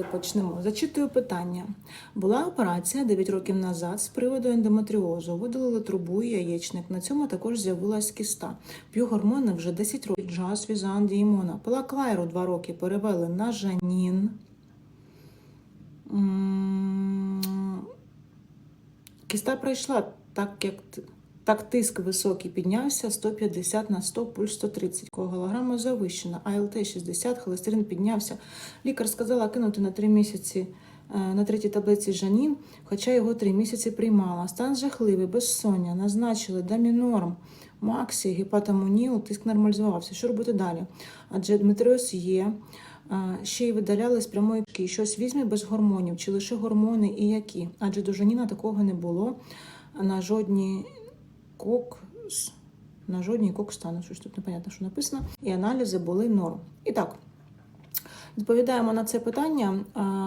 Почнемо. Зачитую питання. Була операція 9 років назад з приводу ендометріозу. Видалили трубу і яєчник. На цьому також з'явилась кіста. П'ю гормони вже 10 років. Джаз, візан, діємона. Пила клайру 2 роки. Перевели на жанін. Кіста пройшла так, як так тиск високий піднявся 150 на 100, пульс 130 кілограма завищена, АЛТ 60, холестерин піднявся. Лікар сказала кинути на 3 місяці е, на третій таблиці Жанін, хоча його 3 місяці приймала. Стан жахливий, безсоння, назначили дамінорм, максі, гепатамоніл, тиск нормалізувався. Що робити далі? Адже Дмитріос є. е, Ще й видаляли з прямої кишки. Щось візьме без гормонів, чи лише гормони і які? Адже до Жаніна такого не було на жодній кокс, на жодній кокс стану. Щось тут непонятно, що написано. І аналізи були норм. І так, відповідаємо на це питання.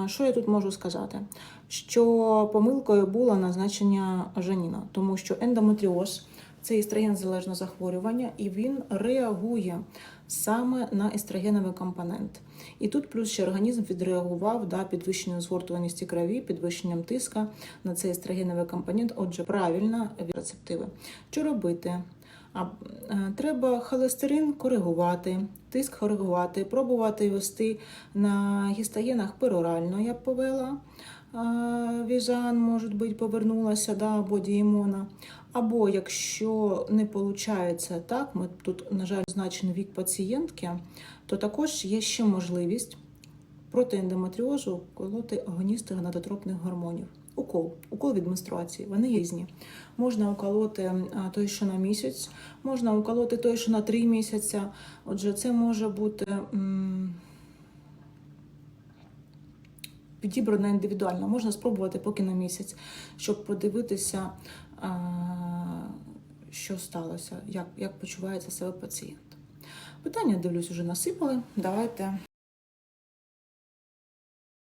Що я тут можу сказати? Що помилкою було назначення Жаніна, тому що ендометріоз це естрогензалежне захворювання, і він реагує саме на естрогеновий компонент. І тут плюс ще організм відреагував да, підвищенням згортуваності крові, підвищенням тиска на цей естрогеновий компонент. Отже, правильно від рецептиви. Що робити? А, е, треба холестерин коригувати, тиск коригувати, пробувати вести на гістогенах перорально, я б повела. А, Віжан, може бути, повернулася, да, або діємона. Або якщо не виходить так, ми тут, на жаль, значений вік пацієнтки, то також є ще можливість проти ендометріозу колоти агоністи гонадотропних гормонів. Укол, укол від менструації, вони різні. Можна уколоти той, що на місяць, можна уколоти той, що на три місяці. Отже, це може бути м, підібрано індивідуально. Можна спробувати поки на місяць, щоб подивитися, що сталося, як, як почувається себе пацієнт. Питання, дивлюсь, вже насипали. Давайте